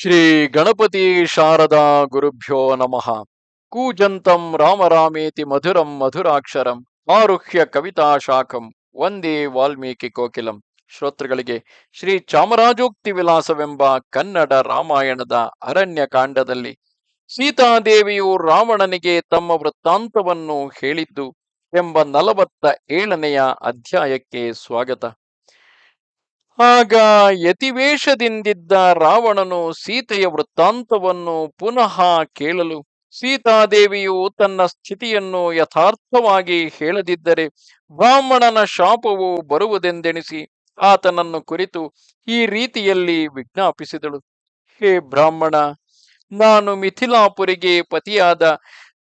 ಶ್ರೀ ಗಣಪತಿ ಶಾರದಾ ಗುರುಭ್ಯೋ ನಮಃ. ಕೂಜಂತಂ ರಾಮರಾಮೇತಿ ಮಧುರಂ ಮಧುರಾಕ್ಷರಂ ಆರುಹ್ಯ ಕವಿತಾ ಶಾಖಂ ವಂದೇ ವಾಲ್ಮೀಕಿ ಕೋಕಿಲಂ. ಶ್ರೋತೃಗಳಿಗೆ ಶ್ರೀ ಚಾಮರಾಜೋಕ್ತಿ ವಿಲಾಸವೆಂಬ ಕನ್ನಡ ರಾಮಾಯಣದ ಅರಣ್ಯ ಕಾಂಡದಲ್ಲಿ ಸೀತಾದೇವಿಯು ರಾವಣನಿಗೆ ತಮ್ಮ ವೃತ್ತಾಂತವನ್ನು ಹೇಳಿದ್ದು ಎಂಬ ನಲವತ್ತ ಏಳನೆಯ ಅಧ್ಯಾಯಕ್ಕೆ ಸ್ವಾಗತ. ಆಗ ಯತಿವೇಷದಿಂದಿದ್ದ ರಾವಣನು ಸೀತೆಯ ವೃತ್ತಾಂತವನ್ನು ಪುನಃ ಕೇಳಲು ಸೀತಾದೇವಿಯು ತನ್ನ ಸ್ಥಿತಿಯನ್ನು ಯಥಾರ್ಥವಾಗಿ ಹೇಳದಿದ್ದರೆ ಬ್ರಾಹ್ಮಣನ ಶಾಪವು ಬರುವುದೆಂದೆಣಿಸಿ ಆತನನ್ನು ಕುರಿತು ಈ ರೀತಿಯಲ್ಲಿ ವಿಜ್ಞಾಪಿಸಿದಳು. ಹೇ ಬ್ರಾಹ್ಮಣ, ನಾನು ಮಿಥಿಲಾಪುರಿಗೆ ಪತಿಯಾದ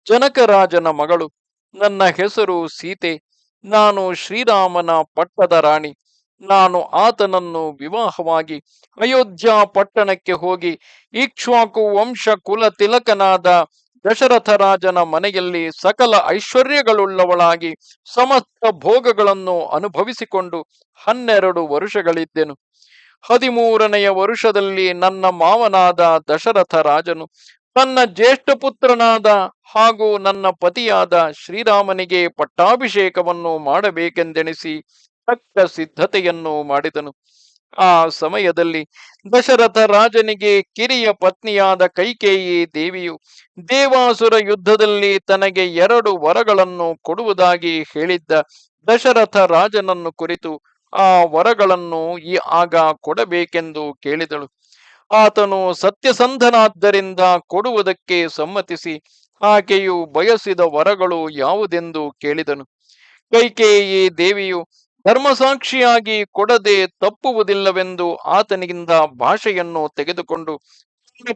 ಜನಕರಾಜನ ಮಗಳು. ನನ್ನ ಹೆಸರು ಸೀತೆ. ನಾನು ಶ್ರೀರಾಮನ ಪಟ್ಟದ ರಾಣಿ. ನಾನು ಆತನನ್ನು ವಿವಾಹವಾಗಿ ಅಯೋಧ್ಯ ಪಟ್ಟಣಕ್ಕೆ ಹೋಗಿ ಇಕ್ಷ್ವಾಕು ವಂಶ ಕುಲ ತಿಲಕನಾದ ದಶರಥ ರಾಜನ ಮನೆಯಲ್ಲಿ ಸಕಲ ಐಶ್ವರ್ಯಗಳುಳ್ಳವಳಾಗಿ ಸಮಸ್ತ ಭೋಗಗಳನ್ನು ಅನುಭವಿಸಿಕೊಂಡು ಹನ್ನೆರಡು ವರುಷಗಳಿದ್ದೆನು. ಹದಿಮೂರನೆಯ ವರುಷದಲ್ಲಿ ನನ್ನ ಮಾವನಾದ ದಶರಥ ರಾಜನು ತನ್ನ ಜ್ಯೇಷ್ಠ ಪುತ್ರನಾದ ಹಾಗೂ ನನ್ನ ಪತಿಯಾದ ಶ್ರೀರಾಮನಿಗೆ ಪಟ್ಟಾಭಿಷೇಕವನ್ನು ಮಾಡಬೇಕೆಂದೆಣಿಸಿ ತಕ್ಕ ಸಿದ್ಧತೆಯನ್ನು ಮಾಡಿದನು. ಆ ಸಮಯದಲ್ಲಿ ದಶರಥ ರಾಜನಿಗೆ ಕಿರಿಯ ಪತ್ನಿಯಾದ ಕೈಕೇಯಿ ದೇವಿಯು ದೇವಾಸುರ ಯುದ್ಧದಲ್ಲಿ ತನಗೆ ಎರಡು ವರಗಳನ್ನು ಕೊಡುವುದಾಗಿ ಹೇಳಿದ್ದ ದಶರಥ ರಾಜನನ್ನು ಕುರಿತು ಆ ವರಗಳನ್ನು ಈ ಆಗ ಕೊಡಬೇಕೆಂದು ಕೇಳಿದಳು. ಆತನು ಸತ್ಯಸಂಧನಾದ್ದರಿಂದ ಕೊಡುವುದಕ್ಕೆ ಸಮ್ಮತಿಸಿ ಆಕೆಯು ಬಯಸಿದ ವರಗಳು ಯಾವುದೆಂದು ಕೇಳಿದನು. ಕೈಕೇಯಿ ದೇವಿಯು ಧರ್ಮಸಾಕ್ಷಿಯಾಗಿ ಕೊಡದೆ ತಪ್ಪುವುದಿಲ್ಲವೆಂದು ಆತನಿಂದ ಭಾಷೆಯನ್ನು ತೆಗೆದುಕೊಂಡು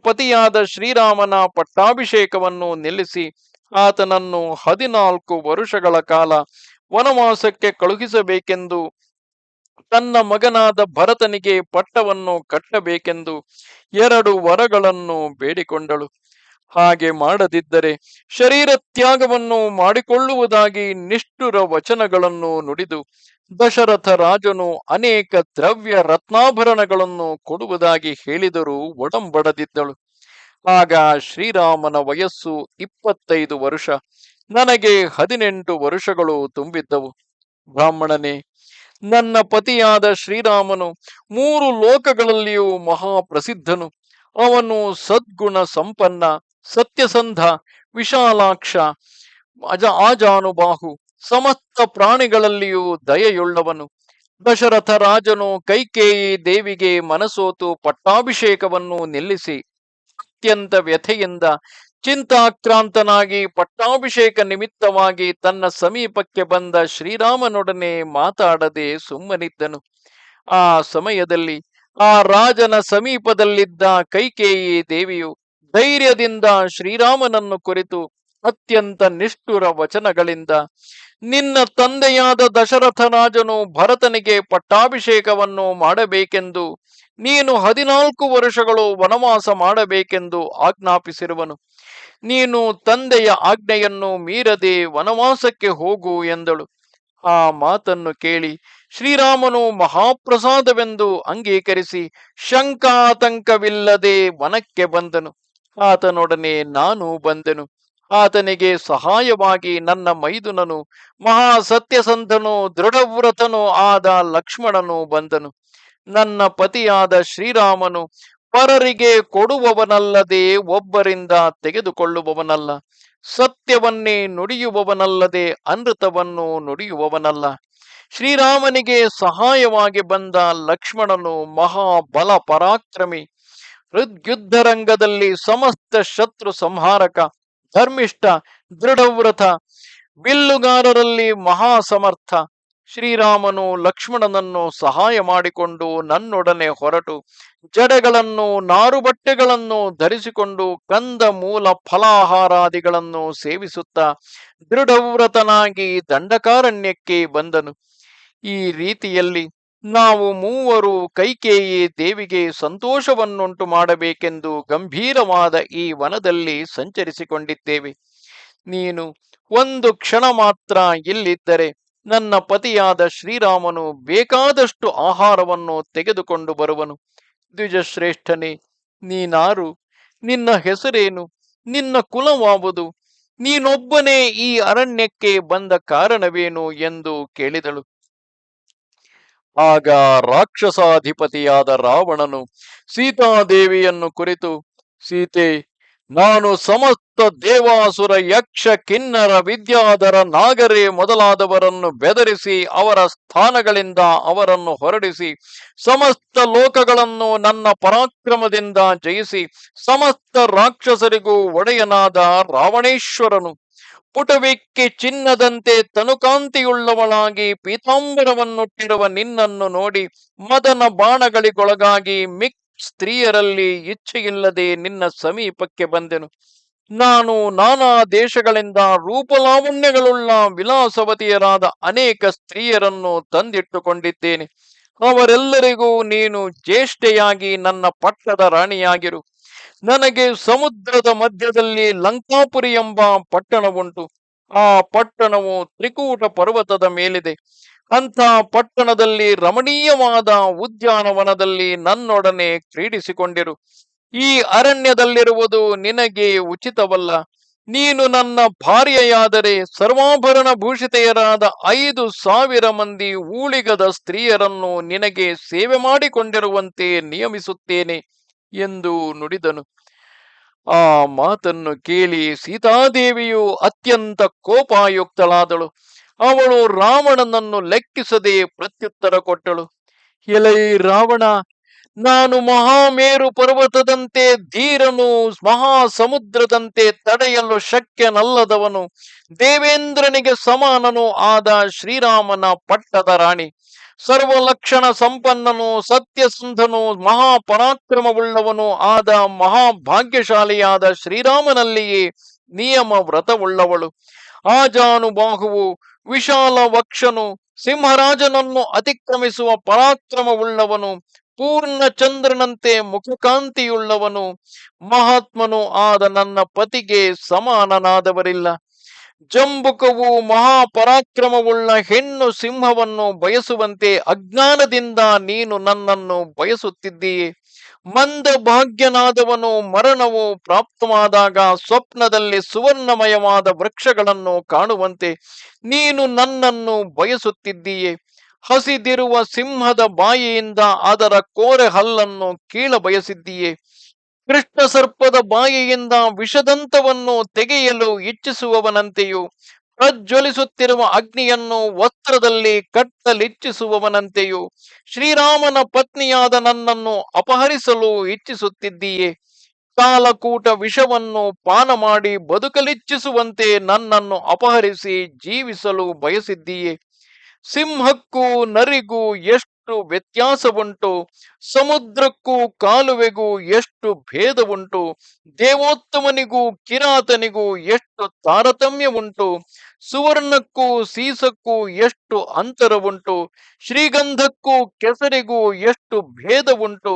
ಪತಿಯಾದ ಶ್ರೀರಾಮನ ಪಟ್ಟಾಭಿಷೇಕವನ್ನು ನಿಲ್ಲಿಸಿ ಆತನನ್ನು ಹದಿನಾಲ್ಕು ವರುಷಗಳ ಕಾಲ ವನವಾಸಕ್ಕೆ ಕಳುಹಿಸಬೇಕೆಂದು, ತನ್ನ ಮಗನಾದ ಭರತನಿಗೆ ಪಟ್ಟವನ್ನು ಕಟ್ಟಬೇಕೆಂದು ಎರಡು ವರಗಳನ್ನು ಬೇಡಿಕೊಂಡಳು. ಹಾಗೆ ಮಾಡದಿದ್ದರೆ ಶರೀರ ತ್ಯಾಗವನ್ನು ಮಾಡಿಕೊಳ್ಳುವುದಾಗಿ ನಿಷ್ಠುರ ವಚನಗಳನ್ನು ನುಡಿದು ದಶರಥ ರಾಜನು ಅನೇಕ ದ್ರವ್ಯ ರತ್ನಾಭರಣಗಳನ್ನು ಕೊಡುವುದಾಗಿ ಹೇಳಿದರೂ ಒಡಂಬಡದಿದ್ದಳು. ಆಗ ಶ್ರೀರಾಮನ ವಯಸ್ಸು ಇಪ್ಪತ್ತೈದು ವರುಷ, ನನಗೆ ಹದಿನೆಂಟು ವರುಷಗಳು ತುಂಬಿದ್ದವು. ಬ್ರಾಹ್ಮಣನೇ, ನನ್ನ ಪತಿಯಾದ ಶ್ರೀರಾಮನು ಮೂರು ಲೋಕಗಳಲ್ಲಿಯೂ ಮಹಾಪ್ರಸಿದ್ಧನು. ಅವನು ಸದ್ಗುಣ ಸಂಪನ್ನ ಸತ್ಯಸಂಧ, ವಿಶಾಲಾಕ್ಷ, ಅಜ ಆಜಾನುಬಾಹು, ಸಮಸ್ತ ಪ್ರಾಣಿಗಳಲ್ಲಿಯೂ ದಯೆಯುಳ್ಳವನು. ದಶರಥ ರಾಜನು ಕೈಕೇಯಿ ದೇವಿಗೆ ಮನಸೋತು ಪಟ್ಟಾಭಿಷೇಕವನ್ನು ನಿಲ್ಲಿಸಿ, ಅತ್ಯಂತ ವ್ಯಥೆಯಿಂದ ಚಿಂತಾಕ್ರಾಂತನಾಗಿ ಪಟ್ಟಾಭಿಷೇಕ ನಿಮಿತ್ತವಾಗಿ ತನ್ನ ಸಮೀಪಕ್ಕೆ ಬಂದ ಶ್ರೀರಾಮನೊಡನೆ ಮಾತಾಡದೆ ಸುಮ್ಮನಿದ್ದನು. ಆ ಸಮಯದಲ್ಲಿ ಆ ರಾಜನ ಸಮೀಪದಲ್ಲಿದ್ದ ಕೈಕೇಯಿ ದೇವಿಯು ಧೈರ್ಯದಿಂದ ಶ್ರೀರಾಮನನ್ನು ಕುರಿತು ಅತ್ಯಂತ ನಿಷ್ಠುರ ವಚನಗಳಿಂದ, ನಿನ್ನ ತಂದೆಯಾದ ದಶರಥ ರಾಜನು ಭರತನಿಗೆ ಪಟ್ಟಾಭಿಷೇಕವನ್ನು ಮಾಡಬೇಕೆಂದು, ನೀನು ಹದಿನಾಲ್ಕು ವರ್ಷಗಳು ವನವಾಸ ಮಾಡಬೇಕೆಂದು ಆಜ್ಞಾಪಿಸಿರುವನು. ನೀನು ತಂದೆಯ ಆಜ್ಞೆಯನ್ನು ಮೀರದೆ ವನವಾಸಕ್ಕೆ ಹೋಗು ಎಂದಳು. ಆ ಮಾತನ್ನು ಕೇಳಿ ಶ್ರೀರಾಮನು ಮಹಾಪ್ರಸಾದವೆಂದು ಅಂಗೀಕರಿಸಿ ಶಂಕಾತಂಕವಿಲ್ಲದೆ ವನಕ್ಕೆ ಬಂದನು. ಆತನೊಡನೆ ನಾನು ಬಂದೆನು. ಆತನಿಗೆ ಸಹಾಯವಾಗಿ ನನ್ನ ಮೈದುನನು ಮಹಾ ಸತ್ಯಸಂಧನು ದೃಢವ್ರತನೋ ಆದ ಲಕ್ಷ್ಮಣನು ಬಂದನು. ನನ್ನ ಪತಿಯಾದ ಶ್ರೀರಾಮನು ಪರರಿಗೆ ಕೊಡುವವನಲ್ಲದೆ ಒಬ್ಬರಿಂದ ತೆಗೆದುಕೊಳ್ಳುವವನಲ್ಲ. ಸತ್ಯವನ್ನೇ ನುಡಿಯುವವನಲ್ಲದೆ ಅನೃತವನ್ನು ನುಡಿಯುವವನಲ್ಲ. ಶ್ರೀರಾಮನಿಗೆ ಸಹಾಯವಾಗಿ ಬಂದ ಲಕ್ಷ್ಮಣನು ಮಹಾಬಲ ಪರಾಕ್ರಮಿ ಹೃದ್ಯುದ್ಧ ರಂಗದಲ್ಲಿ ಸಮಸ್ತ ಶತ್ರು ಸಂಹಾರಕ, ಧರ್ಮಿಷ್ಠ, ದೃಢವ್ರತ, ಬಿಲ್ಲುಗಾರರಲ್ಲಿ ಮಹಾಸಮರ್ಥ, ಶ್ರೀರಾಮನು ಲಕ್ಷ್ಮಣನನ್ನು ಸಹಾಯ ಮಾಡಿಕೊಂಡು ನನ್ನೊಡನೆ ಹೊರಟು, ಜಡೆಗಳನ್ನು, ನಾರುಬಟ್ಟೆಗಳನ್ನು ಧರಿಸಿಕೊಂಡು ಕಂದ ಮೂಲ ಫಲಾಹಾರಾದಿಗಳನ್ನು ಸೇವಿಸುತ್ತಾ ದೃಢವ್ರತನಾಗಿ ದಂಡಕಾರಣ್ಯಕ್ಕೆ ಬಂದನು. ಈ ರೀತಿಯಲ್ಲಿ ನಾವು ಮೂವರು ಕೈಕೇಯಿ ದೇವಿಗೆ ಸಂತೋಷವನ್ನುಂಟು ಮಾಡಬೇಕೆಂದು ಗಂಭೀರವಾದ ಈ ವನದಲ್ಲಿ ಸಂಚರಿಸಿಕೊಂಡಿದ್ದೇವೆ. ನೀನು ಒಂದು ಕ್ಷಣ ಮಾತ್ರ ಇಲ್ಲಿದ್ದರೆ ನನ್ನ ಪತಿಯಾದ ಶ್ರೀರಾಮನು ಬೇಕಾದಷ್ಟು ಆಹಾರವನ್ನು ತೆಗೆದುಕೊಂಡು ಬರುವನು. ದ್ವಿಜಶ್ರೇಷ್ಠನೇ, ನೀನಾರು, ನಿನ್ನ ಹೆಸರೇನು, ನಿನ್ನ ಕುಲವಾವುದು, ನೀನೊಬ್ಬನೇ ಈ ಅರಣ್ಯಕ್ಕೆ ಬಂದ ಕಾರಣವೇನು ಎಂದು ಕೇಳಿದಳು. ಆಗ ರಾಕ್ಷಸಾಧಿಪತಿಯಾದ ರಾವಣನು ಸೀತಾದೇವಿಯನ್ನು ಕುರಿತು, ಸೀತೆ, ನಾನು ಸಮಸ್ತ ದೇವಾಸುರ ಯಕ್ಷ ಕಿನ್ನರ ವಿದ್ಯಾಧರ ನಾಗರೇ ಮೊದಲಾದವರನ್ನು ಬೆದರಿಸಿ, ಅವರ ಸ್ಥಾನಗಳಿಂದ ಅವರನ್ನು ಹೊರಡಿಸಿ, ಸಮಸ್ತ ಲೋಕಗಳನ್ನು ನನ್ನ ಪರಾಕ್ರಮದಿಂದ ಜಯಿಸಿ, ಸಮಸ್ತ ರಾಕ್ಷಸರಿಗೂ ಒಡೆಯನಾದ ರಾವಣೇಶ್ವರನು ಪುಟವಿಕ್ಕಿ ಚಿನ್ನದಂತೆ ತನುಕಾಂತಿಯುಳ್ಳವಳಾಗಿ ಪೀತಾಂಬರವನ್ನುಟ್ಟಿರುವ ನಿನ್ನನ್ನು ನೋಡಿ ಮದನ ಬಾಣಗಳಿಗೊಳಗಾಗಿ ಮಿಕ್ ಸ್ತ್ರೀಯರಲ್ಲಿ ಇಚ್ಛೆಯಿಲ್ಲದೆ ನಿನ್ನ ಸಮೀಪಕ್ಕೆ ಬಂದೆನು. ನಾನು ನಾನಾ ದೇಶಗಳಿಂದ ರೂಪಲಾವಣ್ಯಗಳುಳ್ಳ ವಿಲಾಸವತಿಯರಾದ ಅನೇಕ ಸ್ತ್ರೀಯರನ್ನು ತಂದಿಟ್ಟುಕೊಂಡಿದ್ದೇನೆ. ಅವರೆಲ್ಲರಿಗೂ ನೀನು ಜ್ಯೇಷ್ಠೆಯಾಗಿ ನನ್ನ ಪಟ್ಟದ ರಾಣಿಯಾಗಿರು. ನನಗೆ ಸಮುದ್ರದ ಮಧ್ಯದಲ್ಲಿ ಲಂಕಾಪುರಿ ಎಂಬ ಪಟ್ಟಣವುಂಟು. ಆ ಪಟ್ಟಣವು ತ್ರಿಕೂಟ ಪರ್ವತದ ಮೇಲಿದೆ. ಅಂಥ ಪಟ್ಟಣದಲ್ಲಿ ರಮಣೀಯವಾದ ಉದ್ಯಾನವನದಲ್ಲಿ ನನ್ನೊಡನೆ ಕ್ರೀಡಿಸಿಕೊಂಡಿರು. ಈ ಅರಣ್ಯದಲ್ಲಿರುವುದು ನಿನಗೆ ಉಚಿತವಲ್ಲ. ನೀನು ನನ್ನ ಭಾರ್ಯೆಯಾದರೆ ಸರ್ವಾಭರಣ ಭೂಷಿತೆಯರಾದ ಐದು ಸಾವಿರ ಮಂದಿ ಊಳಿಗದ ಸ್ತ್ರೀಯರನ್ನು ನಿನಗೆ ಸೇವೆ ಮಾಡಿಕೊಂಡಿರುವಂತೆ ನಿಯಮಿಸುತ್ತೇನೆ. ಎಂದು ನುಡಿದನು. ಆ ಮಾತನ್ನು ಕೇಳಿ ಸೀತಾದೇವಿಯು ಅತ್ಯಂತ ಕೋಪಾಯುಕ್ತಳಾದಳು. ಅವಳು ರಾವಣನನ್ನು ಲೆಕ್ಕಿಸದೆ ಪ್ರತ್ಯುತ್ತರ ಕೊಟ್ಟಳು. ಎಲೈ ರಾವಣ, ನಾನು ಮಹಾಮೇರು ಪರ್ವತದಂತೆ ಧೀರನು ಮಹಾ ಸಮುದ್ರದಂತೆ ತಡೆಯಲು ಶಕ್ಯನಲ್ಲದವನು ದೇವೇಂದ್ರನಿಗೆ ಸಮಾನನು ಆದ ಶ್ರೀರಾಮನ ಪಟ್ಟದ ರಾಣಿ. ಸರ್ವಲಕ್ಷಣ ಸಂಪನ್ನನು, ಸತ್ಯಸಂಧನು, ಮಹಾಪರಾಕ್ರಮವುಳ್ಳವನು ಆದ ಮಹಾಭಾಗ್ಯಶಾಲಿಯಾದ ಶ್ರೀರಾಮನಲ್ಲಿಯೇ ನಿಯಮ ವ್ರತವುಳ್ಳವಳು ಆಜಾನುಬಾಹುವು ವಿಶಾಲ ವಕ್ಷನು ಸಿಂಹರಾಜನನ್ನು ಅತಿಕ್ರಮಿಸುವ ಪರಾಕ್ರಮವುಳ್ಳವನು ಪೂರ್ಣ ಚಂದ್ರನಂತೆ ಮುಖಕಾಂತಿಯುಳ್ಳವನು, ಮಹಾತ್ಮನು ಆದ ನನ್ನ ಪತಿಗೆ ಸಮಾನನಾದವರಿಲ್ಲ. ಜಂಬುಕವು ಮಹಾಪರಾಕ್ರಮವುಳ್ಳ ಹೆಣ್ಣು ಸಿಂಹವನ್ನು ಬಯಸುವಂತೆ ಅಜ್ಞಾನದಿಂದ ನೀನು ನನ್ನನ್ನು ಬಯಸುತ್ತಿದ್ದೀಯೆ ಮಂದ ಭಾಗ್ಯನಾದವನು ಮರಣವು ಪ್ರಾಪ್ತವಾದಾಗ ಸ್ವಪ್ನದಲ್ಲಿ ಸುವರ್ಣಮಯವಾದ ವೃಕ್ಷಗಳನ್ನು ಕಾಣುವಂತೆ ನೀನು ನನ್ನನ್ನು ಬಯಸುತ್ತಿದ್ದೀಯೆ ಹಸಿದಿರುವ ಸಿಂಹದ ಬಾಯಿಯಿಂದ ಅದರ ಕೋರೆ ಹಲ್ಲನ್ನು ಕೀಳ ಬಯಸಿದ್ದೀಯೆ ಕೃಷ್ಣ ಸರ್ಪದ ಬಾಯಿಯಿಂದ ವಿಷದಂತವನ್ನು ತೆಗೆಯಲು ಇಚ್ಛಿಸುವವನಂತೆಯೂ, ಪ್ರಜ್ವಲಿಸುತ್ತಿರುವ ಅಗ್ನಿಯನ್ನು ವಸ್ತ್ರದಲ್ಲಿ ಕಟ್ಟಲಿಚ್ಛಿಸುವವನಂತೆಯೂ ಶ್ರೀರಾಮನ ಪತ್ನಿಯಾದ ನನ್ನನ್ನು ಅಪಹರಿಸಲು ಇಚ್ಛಿಸುತ್ತಿದ್ದೀಯೆ. ಕಾಲಕೂಟ ವಿಷವನ್ನು ಪಾನ ಮಾಡಿ ಬದುಕಲಿಚ್ಛಿಸುವಂತೆ ನನ್ನನ್ನು ಅಪಹರಿಸಿ ಜೀವಿಸಲು ಬಯಸಿದ್ದೀಯೆ. ಸಿಂಹಕ್ಕೂ ನರಿಗೂ ಎಷ್ಟು ವ್ಯತ್ಯಾಸವುಂಟು? ಸಮುದ್ರಕ್ಕೂ ಕಾಲುವೆಗೂ ಎಷ್ಟು ಭೇದವುಂಟು? ದೇವೋತ್ತಮನಿಗೂ ಕಿರಾತನಿಗೂ ಎಷ್ಟು ತಾರತಮ್ಯವುಂಟು? ಸುವರ್ಣಕ್ಕೂ ಸೀಸಕ್ಕೂ ಎಷ್ಟು ಅಂತರವುಂಟು? ಶ್ರೀಗಂಧಕ್ಕೂ ಕೆಸರಿಗೂ ಎಷ್ಟು ಭೇದವುಂಟು?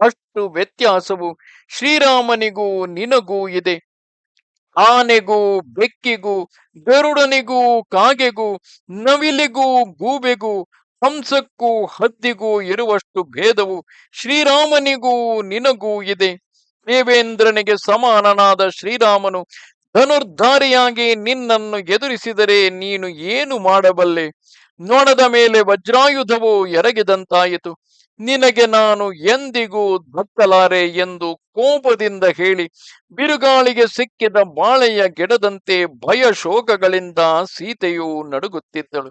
ಅಷ್ಟು ವ್ಯತ್ಯಾಸವು ಶ್ರೀರಾಮನಿಗೂ ನಿನಗೂ ಇದೆ. ಆನೆಗೂ, ಬೆಕ್ಕಿಗೂ, ಗರುಡನಿಗೂ, ಕಾಗೆಗೂ, ನವಿಲಿಗೂ, ಗೂಬೆಗೂ ಹಂಸಕ್ಕೂ ಹದ್ದಿಗೂ ಇರುವಷ್ಟು ಭೇದವು ಶ್ರೀರಾಮನಿಗೂ ನಿನಗೂ ಇದೆ. ದೇವೇಂದ್ರನಿಗೆ ಸಮಾನನಾದ ಶ್ರೀರಾಮನು ಧನುರ್ಧಾರಿಯಾಗಿ ನಿನ್ನನ್ನು ಎದುರಿಸಿದರೆ ನೀನು ಏನು ಮಾಡಬಲ್ಲೆ? ನೊಣದ ಮೇಲೆ ವಜ್ರಾಯುಧವು ಎರಗಿದಂತಾಯಿತು. ನಿನಗೆ ನಾನು ಎಂದಿಗೂ ದಕ್ಕಲಾರೆ ಎಂದು ಕೋಪದಿಂದ ಹೇಳಿ ಬಿರುಗಾಳಿಗೆ ಸಿಕ್ಕಿದ ಬಾಳೆಯ ಗಿಡದಂತೆ ಭಯ ಶೋಕಗಳಿಂದ ಸೀತೆಯು ನಡುಗುತ್ತಿದ್ದಳು.